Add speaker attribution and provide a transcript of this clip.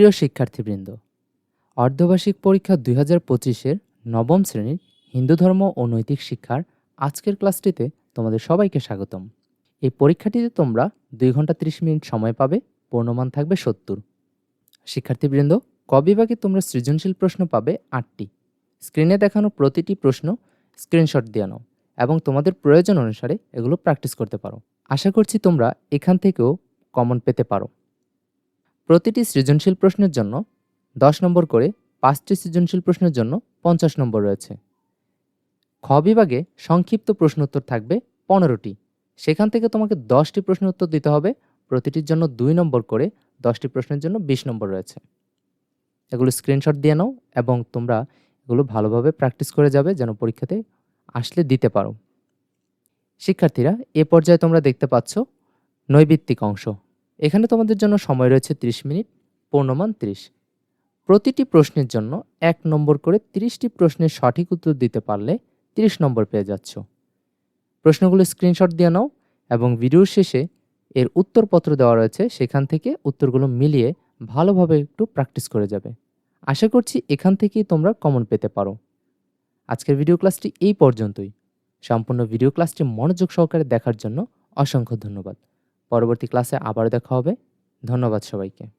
Speaker 1: প্রিয় শিক্ষার্থীবৃন্দ, অর্ধবার্ষিক পরীক্ষা দুই হাজার পঁচিশের নবম শ্রেণির হিন্দু ধর্ম ও নৈতিক শিক্ষার আজকের ক্লাসটিতে তোমাদের সবাইকে স্বাগতম। এই পরীক্ষাটিতে তোমরা দুই ঘণ্টা ত্রিশ মিনিট সময় পাবে, পূর্ণমান থাকবে সত্তর। শিক্ষার্থীবৃন্দ, ক বিভাগে তোমরা সৃজনশীল প্রশ্ন পাবে আটটি। স্ক্রিনে দেখানো প্রতিটি প্রশ্ন স্ক্রিনশট দিয়ে নাও এবং তোমাদের প্রয়োজন অনুসারে এগুলো প্র্যাকটিস করতে পারো। আশা করছি তোমরা এখান থেকেও কমন পেতে পারো। প্রতিটি সৃজনশীল প্রশ্নের জন্য দশ নম্বর করে পাঁচটি সৃজনশীল প্রশ্নের জন্য পঞ্চাশ নম্বর রয়েছে। খ বিভাগে সংক্ষিপ্ত প্রশ্ন উত্তর থাকবে পনেরোটি। সেখান থেকে তোমাকে দশটি প্রশ্ন উত্তর দিতে হবে। প্রতিটির জন্য দুই নম্বর করে দশটি প্রশ্নের জন্য বিশ নম্বর রয়েছে। এগুলো স্ক্রিনশট দিয়ে নাও এবং তোমরা এগুলো ভালোভাবে প্র্যাকটিস করে যাবে যেন পরীক্ষাতে আসলে দিতে পারো। শিক্ষার্থীরা, এ পর্যায়ে তোমরা দেখতে পাচ্ছ নৈবিত্তিক অংশ। এখানে তোমাদের জন্য সময় রয়েছে 30 মিনিট, পূর্ণমান 30 প্রতিটি প্রশ্নের জন্য এক নম্বর করে 30টি প্রশ্নের সঠিক উত্তর দিতে পারলে 30 নম্বর পেয়ে যাচ্ছ। প্রশ্নগুলো স্ক্রিনশট দিয়ে নাও এবং ভিডিওর শেষে এর উত্তরপত্র দেওয়া রয়েছে, সেখান থেকে উত্তরগুলো মিলিয়ে ভালোভাবে একটু প্র্যাকটিস করে যাবে। আশা করছি এখান থেকেই তোমরা কমন পেতে পারো। আজকের ভিডিও ক্লাসটি এই পর্যন্তই। সম্পূর্ণ ভিডিও ক্লাসটি মনোযোগ সহকারে দেখার জন্য অসংখ্য ধন্যবাদ। পরবর্তী ক্লাসে আবার দেখা হবে। ধন্যবাদ সবাইকে।